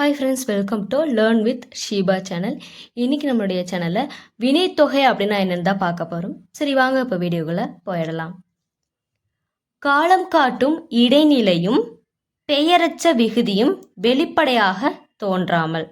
Hi friends welcome to learn with Sheeba channel இன்றைக்கி நம்மளுடைய சேனலில் வினைத்தொகை அப்படின்னா என்னென்னு தான் பார்க்க போகிறோம் சரி வாங்க இப்போ வீடியோக்குள்ளே போயிடலாம். காலம் காட்டும் இடைநிலையும் பெயரச்ச விகுதியும் வெளிப்படையாக தோன்றாமல்.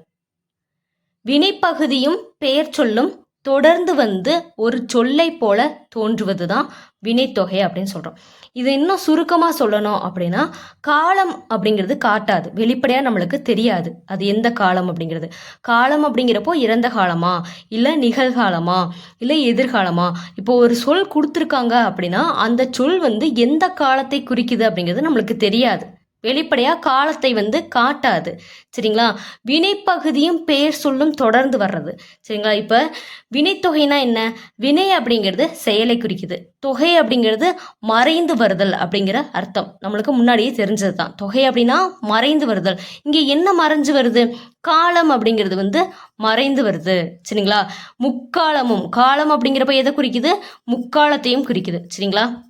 வினைப்பகுதியும் பெயர் சொல்லும் தொடர்ந்து வந்து ஒரு சொல்லை போல தோன்றுவது தான் வினைத்தொகை அப்படின்னு சொல்கிறோம் இது இன்னும் சுருக்கமாக சொல்லணும் அப்படின்னா காலம் அப்படிங்கிறது காட்டாது. வெளிப்படையாக நம்மளுக்கு தெரியாது. அது எந்த காலம் அப்படிங்கிறது. காலம் அப்படிங்கிறப்போ இறந்த காலமா? இல்லை நிகழ்காலமா? இல்லை எதிர்காலமா? இப்போ ஒரு சொல் கொடுத்துருக்காங்க அப்படின்னா அந்த சொல் வந்து எந்த காலத்தை குறிக்குது அப்படிங்கிறது நம்மளுக்கு தெரியாது. வெளிப்படையாக காலத்தை வந்து காட்டாது. சரிங்களா? வினைப்பகுதியும் பெயர் சொல்லும் தொடர்ந்து வர்றது. சரிங்களா? இப்போ வினைத்தொகைனா என்ன? வினை அப்படிங்கிறது செயலை குறிக்குது. தொகை அப்படிங்கிறது மறைந்து வருதல் அப்படிங்கிற அர்த்தம். நம்மளுக்கு முன்னாடியே தெரிஞ்சது தான் தொகை அப்படின்னா மறைந்து வருதல். இங்கே என்ன மறைஞ்சு வருது? காலம் அப்படிங்கிறது வந்து மறைந்து வருது. சரிங்களா? முக்காலமும். காலம் அப்படிங்கிறப்ப எதை குறிக்குது? முக்காலத்தையும் குறிக்குது. சரிங்களா?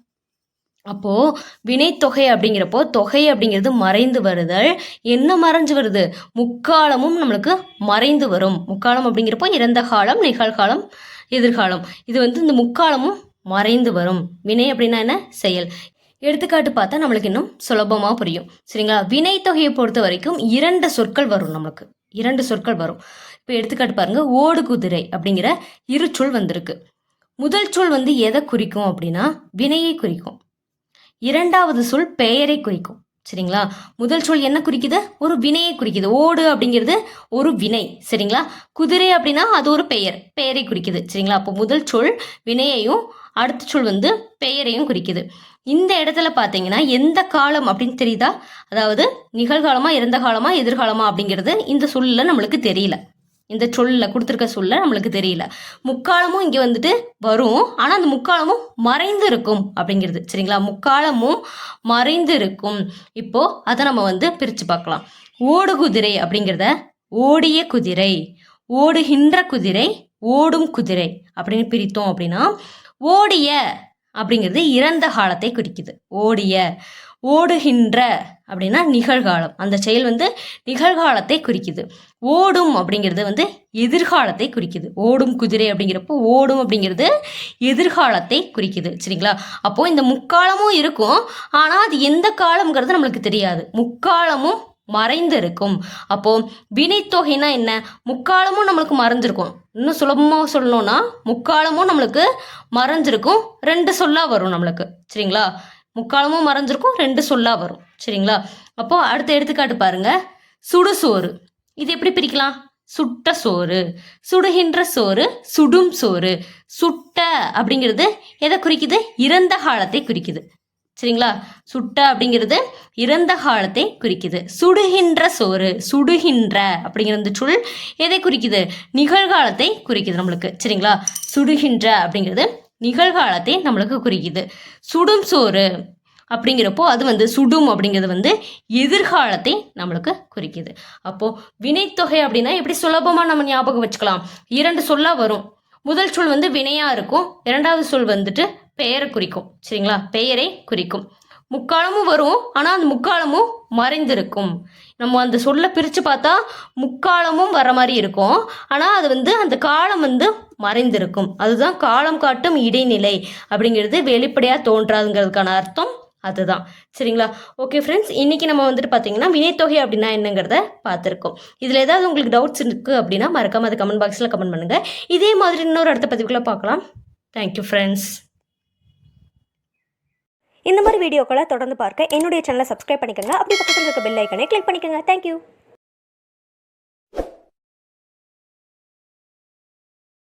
அப்போது வினைத்தொகை அப்படிங்கிறப்போ தொகை அப்படிங்கிறது மறைந்து வருதல். என்ன மறைஞ்சு வருது? முக்காலமும் நம்மளுக்கு மறைந்து வரும். முக்காலம் அப்படிங்கிறப்போ இறந்த காலம் நிகழ்காலம் எதிர்காலம். இது வந்து இந்த முக்காலமும் மறைந்து வரும். வினை அப்படின்னா என்ன? செயல். எடுத்துக்காட்டு பார்த்தா நம்மளுக்கு இன்னும் சுலபமாக புரியும். சரிங்களா? வினைத்தொகையை பொறுத்த வரைக்கும் இரண்டு சொற்கள் வரும் நம்மளுக்கு. இரண்டு சொற்கள் வரும். இப்போ எடுத்துக்காட்டு பாருங்கள் ஓடு குதிரை அப்படிங்கிற இரு சொல் வந்திருக்கு. முதல் சொல் வந்து எதை குறிக்கும் அப்படின்னா வினையை குறிக்கும். இரண்டாவது சொல் பெயரை குறிக்கும். சரிங்களா? முதல் சொல் என்ன குறிக்குது? ஒரு வினையை குறிக்குது. ஓடு அப்படிங்கிறது ஒரு வினை. சரிங்களா? குதிரை அப்படின்னா அது ஒரு பெயர். பெயரை குறிக்குது. சரிங்களா? அப்போ முதல் சொல் வினையையும் அடுத்த சொல் வந்து பெயரையும் குறிக்குது. இந்த இடத்துல பார்த்தீங்கன்னா எந்த காலம் அப்படின்னு தெரியுதா? அதாவது நிகழ்காலமா இறந்த காலமா எதிர்காலமா அப்படிங்கிறது இந்த சொல்லில் நம்மளுக்கு தெரியல. இந்த சொல்ல கொடுத்துருக்க சொல்ல நம்மளுக்கு தெரியல. முக்காலமும் இங்கே வந்துட்டு வரும். ஆனால் அந்த முக்காலமும் மறைந்து இருக்கும் அப்படிங்கிறது. சரிங்களா? முக்காலமும் மறைந்து இருக்கும் இப்போ அதை நம்ம வந்து பிரித்து பார்க்கலாம். ஓடு குதிரை அப்படிங்கிறத ஓடிய குதிரை ஓடுகின்ற குதிரை ஓடும் குதிரை அப்படின்னு பிரித்தோம் அப்படின்னா ஓடிய அப்படிங்கிறது இறந்த காலத்தை குறிக்குது. ஓடிய ஓடுகின்ற அப்படின்னா நிகழ்காலம். அந்த செயல் வந்து நிகழ்காலத்தை குறிக்குது. ஓடும் அப்படிங்கிறது வந்து எதிர்காலத்தை குறிக்குது. ஓடும் குதிரை அப்படிங்கிறப்போ ஓடும் அப்படிங்கிறது எதிர்காலத்தை குறிக்குது. சரிங்களா? அப்போது இந்த முக்காலமும் இருக்கும். ஆனால் அது எந்த காலம்ங்கிறது நம்மளுக்கு தெரியாது. முக்காலமும் மறைந்து இருக்கும் அப்போது வினைத்தொகைனா என்ன? முக்காலமும் நம்மளுக்கு மறைஞ்சிருக்கும். இன்னும் சுலபமாக சொல்லணும்னா முக்காலமும் நம்மளுக்கு மறைஞ்சிருக்கும். ரெண்டு சொல்லாக வரும் நம்மளுக்கு. சரிங்களா? முக்காலமும் மறைஞ்சிருக்கும் ரெண்டு சொல்லாக வரும். சரிங்களா? அப்போது அடுத்த எடுத்துக்காட்டு பாருங்க. சுடுசோறு இது எப்படி பிரிக்கலாம்? சுட்ட சோறு. சுடுகின்ற சோறு சுடும் சோறு. சுட்ட அப்படிங்கிறது எதை குறிக்குது? இறந்த காலத்தை குறிக்குது. சரிங்களா? சுட்ட அப்படிங்கிறது இறந்த காலத்தை குறிக்குது. சுடுகின்ற சோறு சுடுகின்ற அப்படிங்கிற அந்த சொல் எதை குறிக்குது? நிகழ்காலத்தை குறிக்குது நம்மளுக்கு. சரிங்களா? சுடுகின்ற அப்படிங்கிறது நிகழ்காலத்தை நம்மளுக்கு குறிக்குது. சுடும் சோறு அப்படிங்கிறப்போ அது வந்து சுடும் அப்படிங்கிறது வந்து எதிர்காலத்தை நம்மளுக்கு குறிக்குது. அப்போது வினைத்தொகை அப்படின்னா எப்படி சுலபமாக நம்ம ஞாபகம் வச்சுக்கலாம். இரண்டு சொல்லாக வரும். முதல் சொல் வந்து வினையாக இருக்கும். இரண்டாவது சொல் வந்துட்டு பெயரை குறிக்கும். சரிங்களா? பெயரை குறிக்கும். முக்காலமும் வரும். ஆனால் அந்த முக்காலமும் மறைந்திருக்கும். நம்ம அந்த சொல்லை பிரித்து பார்த்தா முக்காலமும் வர மாதிரி இருக்கும். ஆனால் அது வந்து அந்த காலம் வந்து மறைந்திருக்கும். அதுதான் காலம் காட்டும் இடைநிலை அப்படிங்கிறது வெளிப்படையாக தோன்றாதுங்கிறதுக்கான அர்த்தம் அதுதான். சரிங்களா? ஓகே ஃப்ரெண்ட்ஸ் இன்றைக்கி நம்ம வந்துட்டு பார்த்தீங்கன்னா வினைத்தொகை அப்படின்னா என்னங்கிறத பார்த்துருக்கோம். இதில் ஏதாவது உங்களுக்கு டவுட்ஸ் இருக்குது அப்படின்னா மறக்காம அது கமெண்ட் பாக்ஸில் கமெண்ட் பண்ணுங்கள் இதே மாதிரி இன்னொரு அடுத்த பதிவுக்குள்ளே பார்க்கலாம். தேங்க்யூ ஃப்ரெண்ட்ஸ் இந்த மாதிரி வீடியோக்களை தொடர்ந்து பார்க்க என்னுடைய சேனலை சப்ஸ்கிரைப் பண்ணிக்கோங்க. அப்படி பக்கத்தில் இருக்க பெல் ஐக்கனை கிளிக் பண்ணிக்கோங்க. தேங்க்யூ